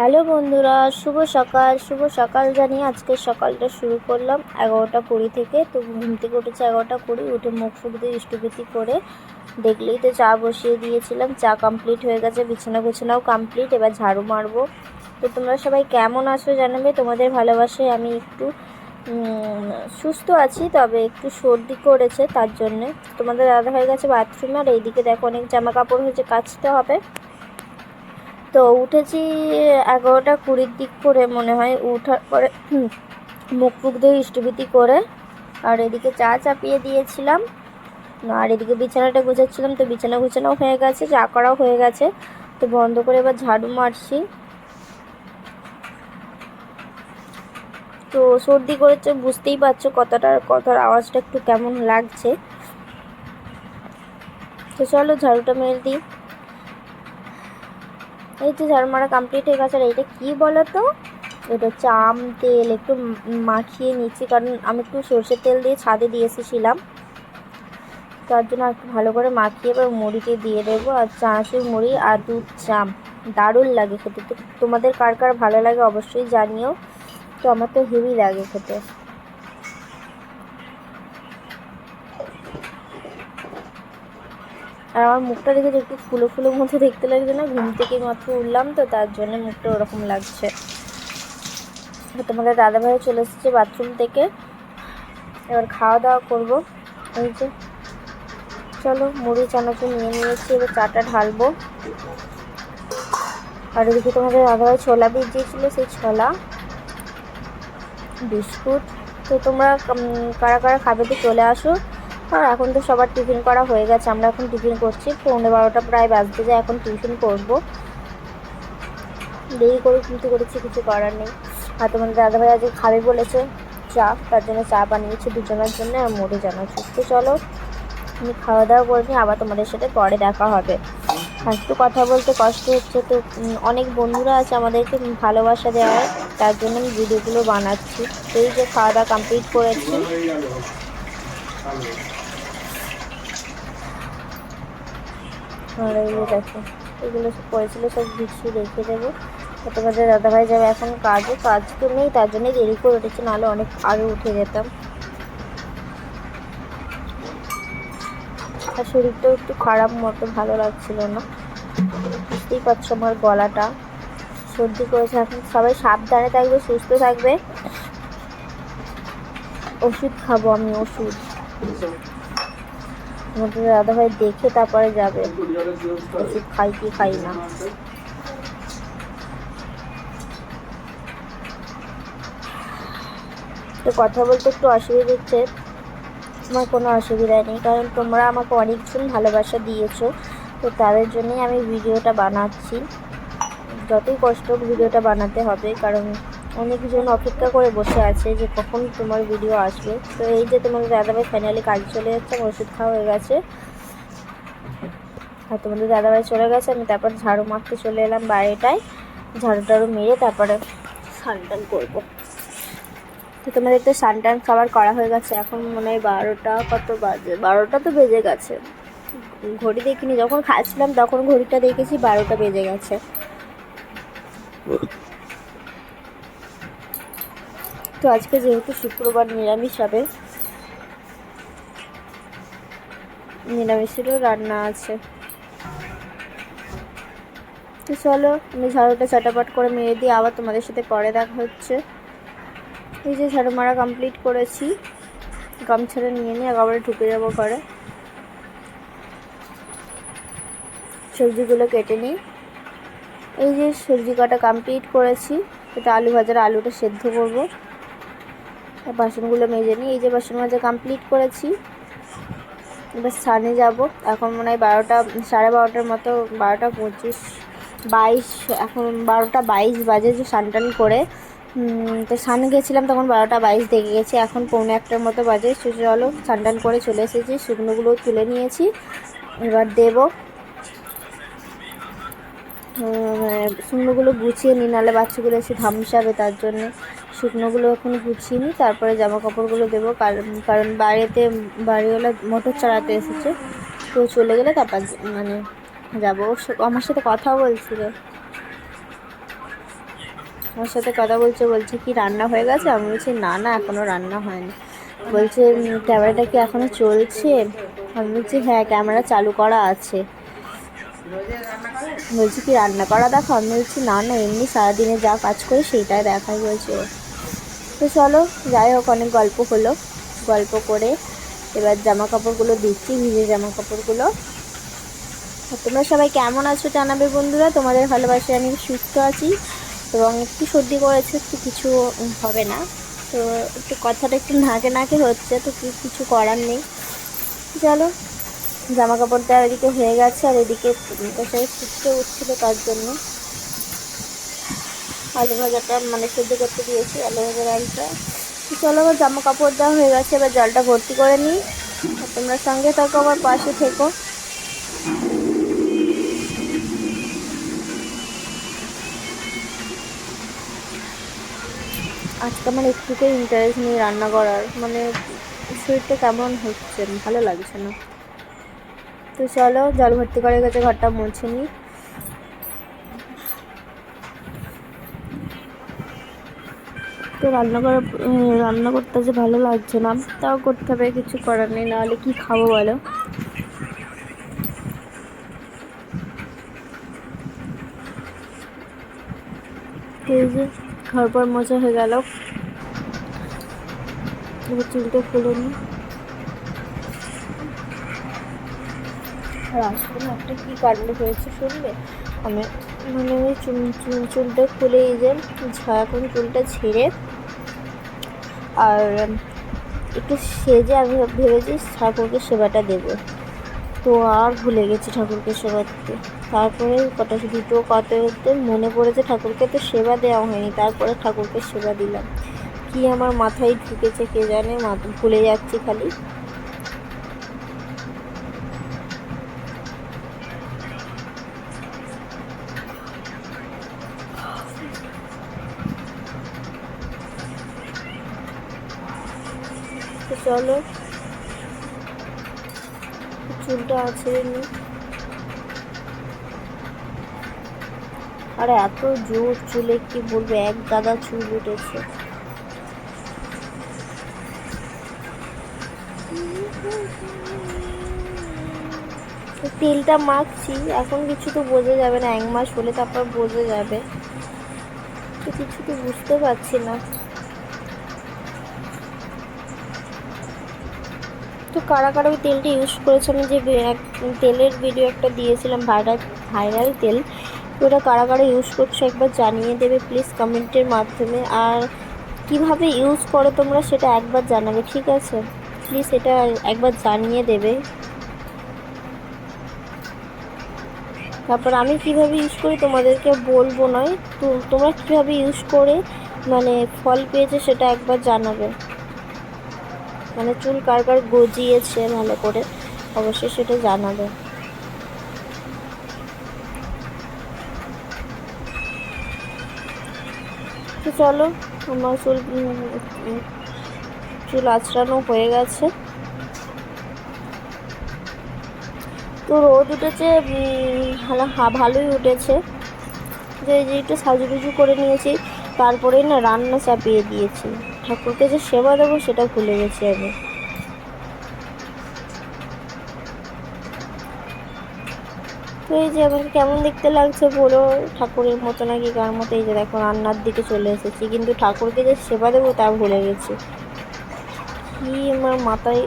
Hello বন্ধুরা, শুভ সকাল। শুভ সকাল জানিয়ে আজকে সকালটা শুরু করলাম এগারোটা কুড়ি থেকে। তো ঘুম থেকে উঠেছে এগারোটা কুড়ি, উঠে মুখ ফুক দিয়ে ইষ্টভীতি করে দেখলেই তো চা বসিয়ে দিয়েছিলাম। চা কমপ্লিট হয়ে গেছে, বিছানা গুছানাও কমপ্লিট এবার ঝাড়ু মারবো। তো তোমরা সবাই কেমন আছো জানাবে? তোমাদের ভালোবাসায় আমি একটু সুস্থ আছি, তবে একটু সর্দি করেছে তার জন্যে। তোমাদের দাদা হয়ে গেছে বাথরুমে আর এইদিকে দেখো অনেক জামা কাপড় হয়েছে, কাচতে হবে। তো উঠেছি এগারোটা কুড়ির দিক করে মনে হয়। উঠার পরে মুখ মুখ দিয়ে ইষ্টভীতি করে আর এদিকে চা চাপিয়ে দিয়েছিলাম। আর এদিকে বিছানাটা গুছাচ্ছিলাম তো বিছানা গুছানোও হয়ে গেছে, চা করাও হয়ে গেছে। তো বন্ধ করে এবার ঝাড়ু মারছি। তো সর্দি করেছে, বুঝতেই পারছ কতটার কথার আওয়াজটা একটু কেমন লাগছে। তো চলো ঝাড়ুটা মেরে দিই। এই যে ঝাড়ু মারা কমপ্লিট হয়ে গেছে, আর এইটা কী বলো তো এটা চাম তেল, একটু মাখিয়ে নিচ্ছি, কারণ আমি একটু সর্ষের তেল দিয়ে ছাদে দিয়ে এসেছিলাম তার জন্য একটু ভালো করে মাখিয়ে এবার মুড়িতে দিয়ে দেবো, আর চানাচুর মুড়ি আর দুধ চাম। দারুণ লাগে খেতে। তো তোমাদের কার কার ভালো লাগে অবশ্যই জানিও। তো আমার তো হেভি লাগে খেতে। আর আমার মুখটা দেখে একটু ফুলো ফুলো মতো দেখতে লাগছে না, ঘুম থেকে মাত্র উঠলাম তো, তার জন্য মুখটা ওরকম লাগছে। তোমাদের দাদাভাই চলে এসেছে বাথরুম থেকে। এবার খাওয়া দাওয়া করব। এই যে, চলো, মুড়ি, চানাচুর নিয়ে নিয়েছি, এবার চাটা ঢালবো। আর এদিকে তোমাদের দাদাভাই ছোলা ভিজিয়েছিল, সেই ছোলা, বিস্কুট। তো তোমরা কারা কারা খাবে তো চলে আসো। আর এখন তো সবার টিফিন করা হয়ে গেছে, আমরা এখন টিফিন করছি। পৌনে বারোটা প্রায় বাজতে যায়, এখন টিফিন করব। দেরি করে কিন্তু করেছি, কিছু করার নেই। আর তোমাদের দাদাভাই আজকে খাবে বলেছে, চা, তার জন্য চা বানিয়েছি দুজনের জন্য, আর মুড়ি জানাচ্ছি তো চলো, আমি খাওয়া দাওয়া করে নিই, আবার তোমাদের সাথে পরে দেখা হবে। একটু কথা বলতে কষ্ট হচ্ছে তো অনেক বন্ধুরা আছে আমাদেরকে ভালোবাসা দেওয়ার তার জন্য আমি ভিডিওগুলো বানাচ্ছি। সেই যে খাওয়া দাওয়া কমপ্লিট করেছি। আর যে দেখো এগুলো সব পড়েছিল সব গুছিয়ে রেখে দেবো। আর তোমাদের দাদাভাই যাবে এখন কাজে। কাজ তো নেই, তার জন্য দেরি করে উঠেছি, নাহলে অনেক আগে উঠে যেতাম। আর শরীরটাও একটু খারাপ মতো ভালো লাগছিল না। বুঝতেই পারছ আমার গলাটা। সর্দি করেছে এখন। সবাই সাবধানে থাকবে, সুস্থ থাকবে। ওষুধ খাব আমি, ওষুধ। তোমাদের দাদাভাই দেখে তারপরে যাবে। ওষুধ খাই কি খাই না। তো কথা বলতে একটু অসুবিধা হচ্ছে। আমার কোনো অসুবিধা নেই, কারণ তোমরা আমাকে অনেকজন ভালোবাসা দিয়েছ। তো তাদের জন্যই আমি ভিডিওটা বানাচ্ছি। যতই কষ্ট ভিডিওটা বানাতে হবে, কারণ অনেকজন অপেক্ষা করে বসে আছে যে কখন তোমার ভিডিও আসবে। তো এই যে তোমাদের দাদাভাই ফাইনালি কাজ চলে যাচ্ছে, আমার ওষুধ খাওয়া হয়ে গেছে। আর তোমাদের দাদাভাই চলে গেছে, আমি তারপর ঝাড়ু মারতে চলে এলাম বাইরেটায় ঝাড়ু টাড়ু মেরে তারপরে স্নান টান করব। তো তোমাদের তো স্নান টান খাবার করা হয়ে গেছে, এখন মনে হয় বারোটা কত বাজে? বারোটা তো বেজে গেছে। ঘড়ি দেখিনি, যখন খাচ্ছিলাম তখন ঘড়িটা দেখেছি বারোটা বেজে গেছে। তো আজকে যেহেতু শুক্রবার নিরামিষ হবে, নিরামিষেরও রান্না আছে। তো চলো, আমি ঝাড়ুটা চাটাপাট করে মেরে দিয়ে আবার তোমাদের সাথে পরে দেখা হচ্ছে। এই যে ঝাড়ু মারা কমপ্লিট করেছি, গামছাটা নিয়ে নিয়ে একেবারে ঢুকে যাব ঘরে। সবজিগুলো কেটে নিই। এই যে সবজি কাটা কমপ্লিট করেছি, এটা আলু ভাজার আলুটা সেদ্ধ করব। বাসনগুলো মেজে নিই। এই যে বাসন মাজা কমপ্লিট করেছি। এবার স্নানে যাব। এখন মনে হয় বারোটা, সাড়ে বারোটার মতো, বারোটা পঁচিশ, বাইশ, এখন বারোটা বাইশ বাজে যে স্নান করে। তো স্নানে গেছিলাম তখন বারোটা বাইশ দেখে গেছি। এখন পৌনে একটার মতো বাজে। চলো স্নান করে চলে এসেছি। শুকনোগুলো তুলে নিয়েছি। এবার দেবো। শুকনোগুলো গুছিয়ে নিই, নাহলে বাচ্চাগুলো এসে ধামসাবে তার জন্য। শুকনোগুলো এখন গুছিয়ে নিই তারপরে জামা কাপড়গুলো দেবো কারণ কারণ বাড়িতে বাড়িওয়ালা মোটর চালাতে এসেছে, তো চলে গেলে তারপর মানে যাব। আমার সাথে কথা বলছিল। আমার সাথে কথা বলছে বলছে কি রান্না হয়ে গেছে? আমি বলছি, না না এখনও রান্না হয়নি। বলছে ক্যামেরাটা কি এখনও চলছে? আমি বলছি হ্যাঁ ক্যামেরা চালু করা আছে। বলছি, কি রান্না করা দেখো আমি বলছি, না না, এমনি সারাদিনে যা কাজ করি সেইটাই দেখাই, বলছে। তো চলো, যাই হোক, অনেক গল্প হলো। গল্প করে এবার জামা কাপড়গুলো দিচ্ছি, ভিজে জামা কাপড়গুলো তোমরা সবাই কেমন আছো জানাবে বন্ধুরা? তোমাদের ভালোবাসে আমি সুস্থ আছি এবং একটু সর্দি করেছে, একটু কিছু হবে না। তো একটু কথাটা একটু নাকে নাকে হচ্ছে, তো কিছু করার নেই। চলো জামা কাপড়টা এদিকে হয়ে গেছে, আর এদিকে প্রেশারে ফুটতে উঠছিলো তার জন্য। আলু ভাজাটা মানে সেদ্ধ করতে দিয়েছি, আলু ভাজার আলুটা। চলো আবার জামা কাপড় দেওয়া হয়ে গেছে, এবার জলটা ভর্তি করে নিই। তোমরা সঙ্গে থাকো, আমার পাশে থেকো। আজকে আমার একটুকু ইন্টারেস্ট নেই রান্না করার। মানে শরীরটা কেমন হচ্ছে? ভালো লাগছে না। তো চলো, জল ভর্তি করে গেছে, ঘরটা মুছে নিই। তো রান্না করা রান্না করতে যে ভালো লাগছে না, তাও করতে হবে, কিছু করার নেই, নাহলে কি খাব বলো? যে, ঘর পর মোছা হয়ে গেল। চুলটা খুলে নিই আর না, একটা কী কাণ্ড হয়েছে শুনবে আমি মানে চুল চুল, চুলটা খুলে এই যে এখন চুলটা ছেড়ে আর একটু সেজে আমি ভেবেছি ঠাকুরকে সেবাটা দেব। তো আর ভুলে গেছি ঠাকুরকে সেবা দিতে। তারপরে কটা দুটো কত মনে পড়েছে ঠাকুরকে, তো সেবা দেওয়া হয়নি। তারপরে ঠাকুরকে সেবা দিলাম। কি আমার মাথায় ঢুকেছে কে জানে ভুলে যাচ্ছি খালি। চলো। চুলটা আছে আর এত জোর চুলে কি বলব? এক গাদা চুল উঠেছে। তেলটা মাখছি, এখন কিছু তো বোঝা যাবে না, এক মাস হলে তারপর বোঝা যাবে। কিছু তো বুঝতে পারছি না তো কারা কারা ওই তেলটা ইউজ করেছে, আমি যে তেলের ভিডিও একটা দিয়েছিলাম ভাইরাল ভাইরাল তেল, ওটা কারা কারা ইউজ করছ একবার জানিয়ে দেবে প্লিজ কমেন্টের মাধ্যমে। আর কীভাবে ইউজ করো তোমরা সেটা একবার জানাবে, ঠিক আছে? প্লিজ এটা একবার জানিয়ে দেবে। তারপর আমি কীভাবে ইউজ করি তোমাদেরকে বলব নয় তোমরা কীভাবে ইউজ করে মানে ফল পেয়েছে সেটা একবার জানাবে। মানে চুল কার কার গজিয়েছে ভালো করে, অবশ্যই সেটা জানাবে। তো চলো, আমার চুল চুল আঁচড়ানো হয়ে গেছে। তো রোদ উঠেছে ভালোই উঠেছে। যে একটু সাজুগুজু করে নিয়েছি, তারপরেই না রান্না চাপিয়ে দিয়েছি। ঠাকুরকে যে সেবা দেবো সেটা ভুলে গেছি আমি। তো এই যে আমাকে কেমন দেখতে লাগছে বলো, ঠাকুরের মতো নাকি কার মতো, এই যে দেখো রান্নার দিকে চলে এসেছি, কিন্তু ঠাকুরকে যে সেবা দেবো তা ভুলে গেছি। কি আমার মাথায়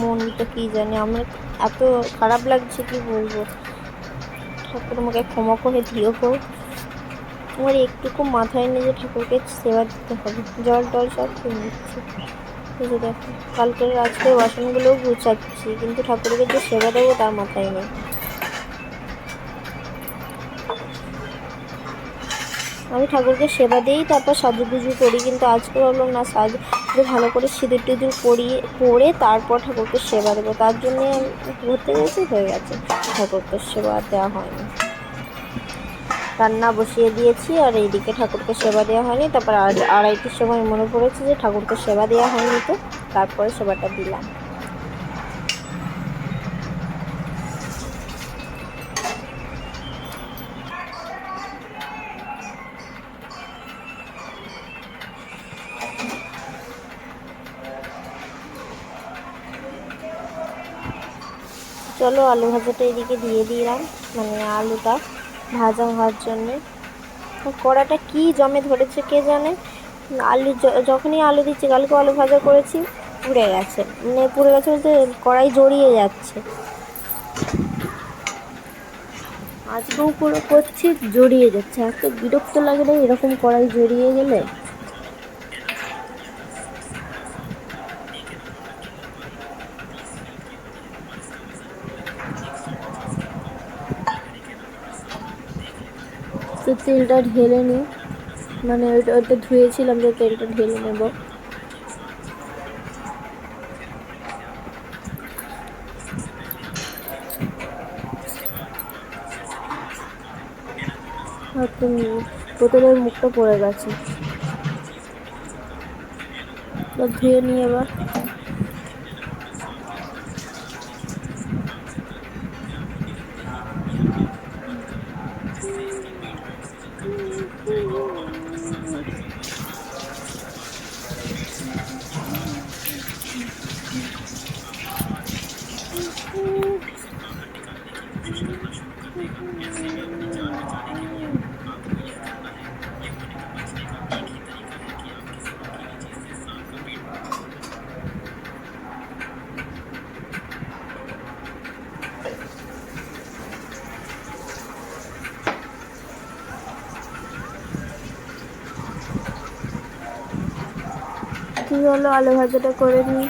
মনটা কি জানি, আমার এত খারাপ লাগছে কি বলব। ঠাকুর আমাকে ক্ষমা করে দিও গো। আমার একটুকু মাথায় নেই যে ঠাকুরকে সেবা দিতে হবে। জল টল সব খেয়ে নিচ্ছি। যে দেখো, কালকের আজকের বাসনগুলোও গুছাচ্ছি, কিন্তু ঠাকুরকে যে সেবা দেবো তার মাথায় নেই। আমি ঠাকুরকে সেবা দিয়েই তারপর সাজুগুজু করি, কিন্তু আজকে ভাবলাম, না, সাজ ভালো করে সিঁদুর টিঁদুর পরিয়ে পরে তারপর ঠাকুরকে সেবা দেবো। তার জন্যে ঘুরতে গেছি, হয়ে গেছে। ঠাকুরকে সেবা দেওয়া হয়নি। রান্না বসিয়ে দিয়েছি আর এইদিকে ঠাকুরকে সেবা দেওয়া হয়নি। তারপর আড়াইটির সময় মনে পড়েছে যে ঠাকুরকে সেবা দেওয়া হয়নি তো, তারপরে সেবাটা দিলাম। চলো আলু ভাজাটা এদিকে দিয়ে দিলাম মানে আলুটা। ভাজা হওয়ার জন্যে। কড়াটা কি জমে ধরেছে কে জানে? আলু যখনই আলু দিচ্ছি, কালকে আলু ভাজা করেছি, পুড়ে গেছে। মানে পুড়ে গেছে বলতে কড়াই জড়িয়ে যাচ্ছে। আজকেও পুরো করছি, জড়িয়ে যাচ্ছে। এত বিরক্ত লাগে না এরকম কড়াই জড়িয়ে গেলে? তো তেলটা ঢেলে নিই মানে ওইটা ওইটা ধুয়েছিলাম যে তেলটা ঢেলে নেব। বোতলের মুখটা পড়ে গেছে। ধুয়ে নিয়ে এবার। কি হলো? আলু ভাজাটা করে নিই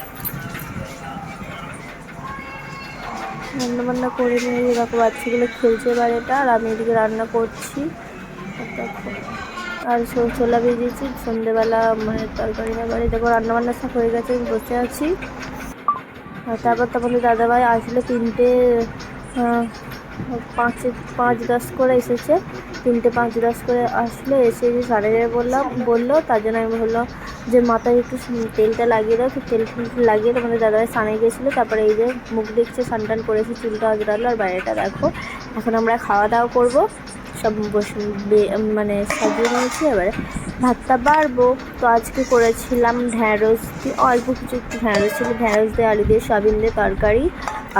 রান্না বান্না করে নিয়ে এরকম বাচ্চাগুলো খেলছে বাড়িটা আর আমি এদিকে রান্না করছি। আর ছোলা ভেজেছি, সন্ধেবেলা মানে তরকারি বাড়ি দেখো রান্না বান্না সব হয়ে গেছে, আমি বসে আছি। আর তারপর তোমাদের দাদাভাই আসলে তিনটে পাঁচ পাঁচ দশ করে এসেছে। তিনটে পাঁচ দশ করে আসলে এসে যে সাড়ে বললাম, বলল, তার জন্য আমি বললাম যে মাথায় একটু তেলটা লাগিয়ে দাও তো তেল লাগিয়ে তোমাদের দাদাভাই সানে গেছিল তারপরে এই যে মুখ দেখছে স্নান টান করেছে চুলটা আজরালো আর বাইরেটা দেখো। এখন আমরা খাওয়া দাওয়া করব সব বসে মানে সাজিয়ে নিয়েছি এবারে। ভাতটা বাড়বো তো আজকে করেছিলাম ঢ্যাঁড়স দিয়ে অল্প কিছু একটু ঢ্যাঁড়স ছিল ঢ্যাঁড়স দিয়ে আলু দিয়ে সয়াবিন দিয়ে তরকারি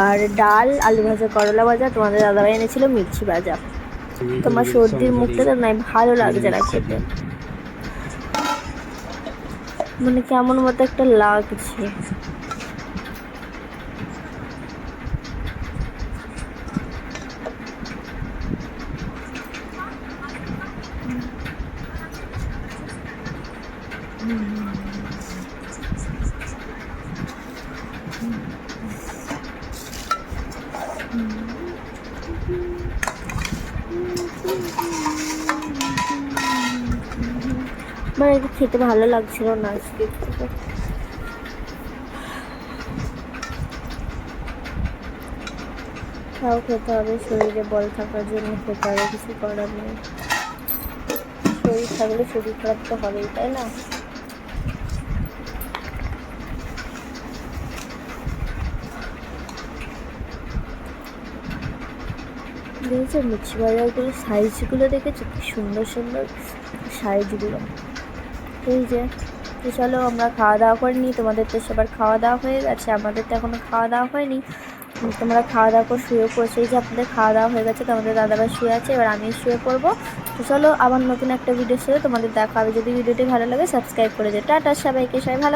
আর ডাল আলু ভাজা করলা ভাজা তোমাদের দাদাভাই এনেছিল মির্চি ভাজা। তোমার সর্দির মুখটা তো নাই ভালো লাগছে না খেতে। মানে কেমন মতো একটা লাগছে। মানে এটা খেতে ভালো লাগছিল না আজকে। তাও খেতে হবে, শরীরে বল থাকার জন্য খেতে হবে, কিছু করার নেই। শরীর থাকলে শরীর খারাপ তো হবেই, তাই না? দেখেছ মিক্সি বাজারগুলো সাইজগুলো দেখেছ? কি সুন্দর সুন্দর সাইজগুলো এই যে, তো চলো আমরা খাওয়া দাওয়া করে নিই। তোমাদের তো সবার খাওয়া দাওয়া হয়ে গেছে, আমাদের তো এখনও খাওয়া দাওয়া হয়নি। তোমরা খাওয়া দাওয়া করে শুয়ে পড়ছে। এই যে আপনাদের খাওয়া দাওয়া হয়ে গেছে তোমাদের দাদাভাই শুয়ে আছে, এবার আমি শুয়ে পড়ব। তো চলো আবার নতুন একটা ভিডিও শুয়ে তোমাদের দেখা হবে। যদি ভিডিওটি ভালো লাগে সাবস্ক্রাইব করে যে টাটা সবাইকে, সবাই ভালো